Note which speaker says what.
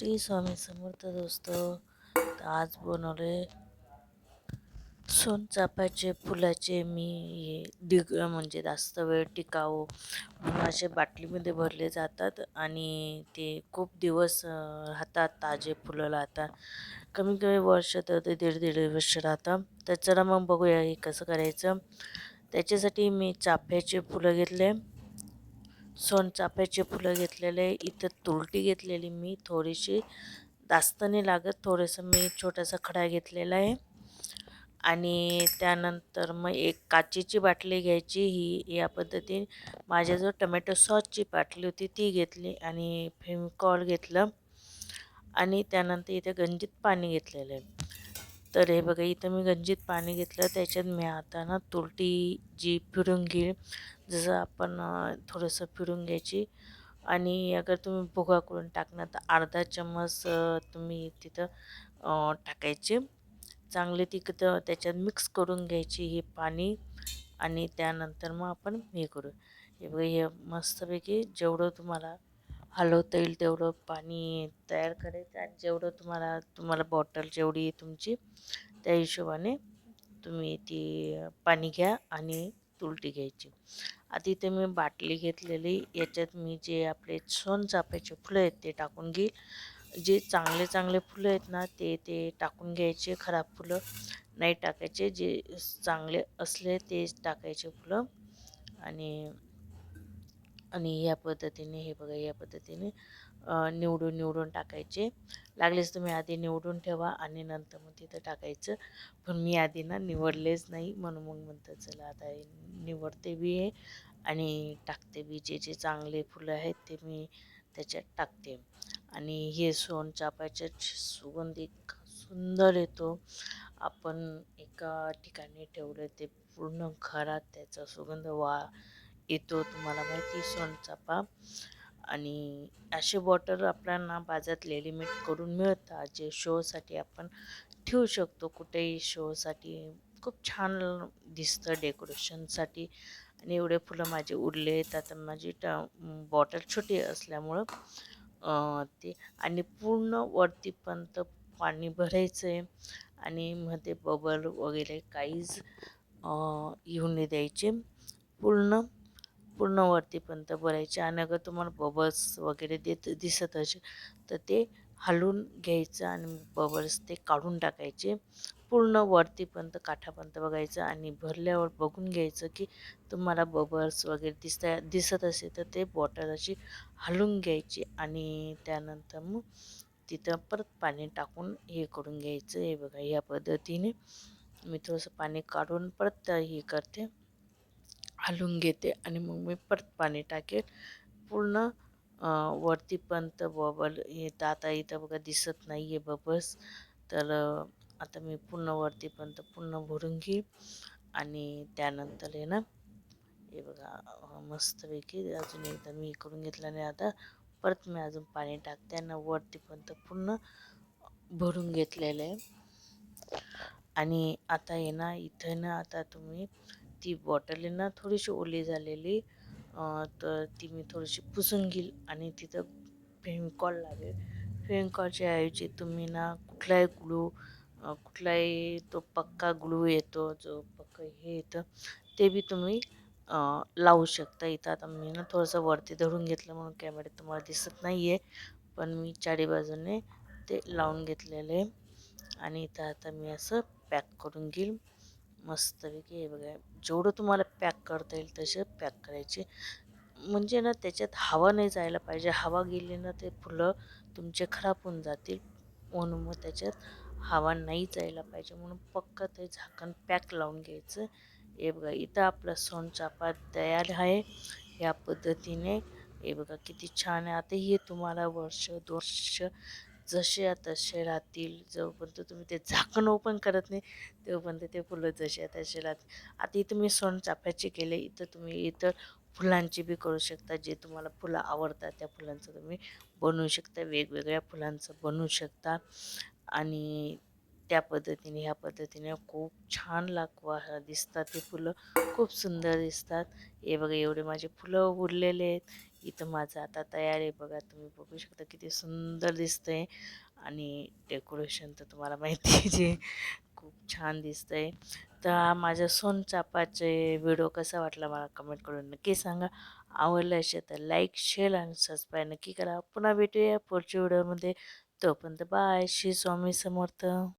Speaker 1: श्री स्वामी समर्थ दोस्त. तर आज बनवले सोनचाफ्याचे फुलाचे मी हे डिग म्हणजे जास्त वेळ टिकावं. म्हणून असे बाटलीमध्ये भरले जातात आणि ते खूप दिवस राहतात ताजे फुलं राहतात. कमी कमी वर्ष तर ते दीड दीड वर्ष राहतात तर चला मग बघूया हे कसं करायचं. त्याच्यासाठी मी चाफ्याचे फुलं घेतले. सोनचाफ्याचे फुलं घेतलेले इथं तुरटी घेतलेली मी थोडीशी. जास्त नाही लागत थोडंसं मी छोटासा खडा घेतलेला आहे. आणि त्यानंतर मग एक काचेची बाटली घ्यायची ही या पद्धतीने. माझ्याजवळ टमॅटो सॉसची बाटली होती ती घेतली आणि फेमकॉल घेतलं. आणि त्यानंतर इथे गंजित पाणी घेतलेलं आहे. तर हे बघा इथं मी गंजित पाणी घेतलं. त्याच्यात मी आता ना तुरटी जी फिरून घेईल जसं आपण थोडंसं फिरून घ्यायची. आणि अगर तुम्ही भुगा करून टाकणार तर अर्धा चम्मच तुम्ही तिथं टाकायचे. चांगले तिकडं त्याच्यात मिक्स करून घ्यायची हे पाणी. आणि त्यानंतर मग आपण हे करू. हे बघा हे मस्तपैकी जेवढं तुम्हाला हलवता येईल तेवढं पाणी तयार करायचं आणि जेवढं तुम्हाला तुम्हाला बॉटल जेवढी आहे तुमची त्या हिशोबाने तुम्ही ती पाणी घ्या आणि तुलटी घ्यायची. आधी ते मी बाटली घेतलेली याच्यात मी जे आपले सोनचाफ्याचे फुलं आहेत ते टाकून घेईल. जे चांगले चांगले फुलं आहेत ना ते ते टाकून घ्यायचे खराब फुलं नाही टाकायचे. जे चांगले असले तेच टाकायचे फुलं. आणि आणि या पद्धतीने हे बघा या पद्धतीने निवडून निवडून टाकायचे. लागलेच तुम्ही आधी निवडून ठेवा आणि नंतर मग तिथं टाकायचं. पण मी आधी ना निवडलेच नाही म्हणून मग म्हणतं चला आता निवडते बी आहे आणि टाकते बी. जे जे चांगले फुलं आहेत ते मी त्याच्यात टाकते. आणि हे सोनचाफ्याचे सुगंध इतका सुंदर येतो. आपण एका ठिकाणी ठेवलं ते पूर्ण घरात त्याचा सुगंध वा येतो तुम्हाला माहिती सोनचापा आणि असे बॉटल आपल्याला बाजारात रेडीमेड करून मिळतात जे शोसाठी आपण ठेवू शकतो. कुठेही शोसाठी खूप छान दिसतं डेकोरेशनसाठी आणि एवढे फुलं माझे उरले आहेत. आता माझी ट बॉटल छोटी असल्यामुळं ते आणि पूर्ण वरतीपर्यंत पाणी भरायचं आहे आणि मध्ये बबल वगैरे काहीच येऊन नाही द्यायचे. पूर्ण पूर्ण वरतीपर्यंत भरायचे आणि अगर तुम्हाला बबल्स वगैरे देत दिसत असेल तर ते हलवून घ्यायचं आणि बबल्स ते काढून टाकायचे. पूर्ण वरतीपर्यंत काठापर्यंत बघायचं आणि भरल्यावर बघून घ्यायचं की तुम्हाला बबल्स वगैरे दिसत दिसत असेल तर ते बॉटल अशी हलवून घ्यायची आणि त्यानंतर मग तिथं परत पाणी टाकून हे करून घ्यायचं. हे बघा या पद्धतीने मी थोडंसं पाणी काढून परत हे करते. हलवून घेते आणि मग मी परत पाणी टाकेल. पूर्ण वरतीपर्यंत बबल येतं आता इथं बघा दिसत नाही आहे बबल्स. तर आता मी पूर्ण वरतीपर्यंत पूर्ण भरून घेईल आणि त्यानंतर आहे ना हे बघा मस्तपैकी अजून एकदा मी करून घेतलं आणि आता. परत मी अजून पाणी टाकते आणि वरतीपर्यंत पूर्ण भरून घेतलेलं आहे. आणि आता आहे ना इथं ना आता तुम्ही ती बॉटल आहे ना थोडीशी ओली झालेली. तर ती मी थोडीशी पुसून घेईल आणि तिथं फेविकॉल लागेल. फेविकॉलच्या ऐवजी तुम्ही ना कुठलाही ग्लू कुठलाही तो पक्का ग्लू येतो जो पक्का हे येतं ते बी तुम्ही लावू शकता. इथं आता मी ना थोडंसं वरती धरून घेतलं म्हणून कॅमेऱ्यात तुम्हाला दिसत नाही आहे पण मी चारी बाजूने ते लावून घेतलेलं. आहे आणि इथं आता मी असं पॅक करून घेईल. मस्तपैकी हे बघा जेवढं तुम्हाला पॅक करता येईल तसे पॅक करायचे. म्हणजे ना त्याच्यात हवा नाही जायला पाहिजे. हवा गेली ना ते फुलं तुमचे खराब होऊन जातील. म्हणून मग त्याच्यात हवा नाही जायला पाहिजे. म्हणून पक्क ते झाकण पॅक लावून घ्यायचं. हे बघा इथं आपला सोनचापा तयार आहे. या पद्धतीने. हे बघा किती छान आहे. आता हे तुम्हाला वर्ष दोन वर्ष जसे आहे तसे राहतील जोपर्यंत तुम्ही ते झाकण ओपन करत नाही तोपर्यंत ते फुलं जसे तसे राहतील आता इथं मी सोनचाफ्याचे केले इथं तुम्ही इतर फुलांची बी करू शकता जे तुम्हाला फुलं आवडतात त्या फुलांचं तुम्ही बनवू शकता वेगवेगळ्या फुलांचं बनवू शकता. आणि त्या पद्धतीने ह्या पद्धतीने खूप छान लागवा दिसतात ते फुलं खूप सुंदर दिसतात. हे बघा एवढे माझे फुलं उरलेले आहेत. इथं माझं आता तयार आहे बघा. तुम्ही बघू शकता किती सुंदर दिसतंय. आणि डेकोरेशन तर तुम्हाला माहिती आहे जे खूप छान दिसतंय. तर हा माझ्या सोनचापाचे व्हिडिओ कसा वाटला मला कमेंट करून नक्की सांगा. आवडलं असेल तर लाईक शेअर आणि सबस्क्राईब नक्की करा. पुन्हा भेटूया पुढच्या व्हिडिओमध्ये तोपर्यंत बाय श्री स्वामी समर्थ.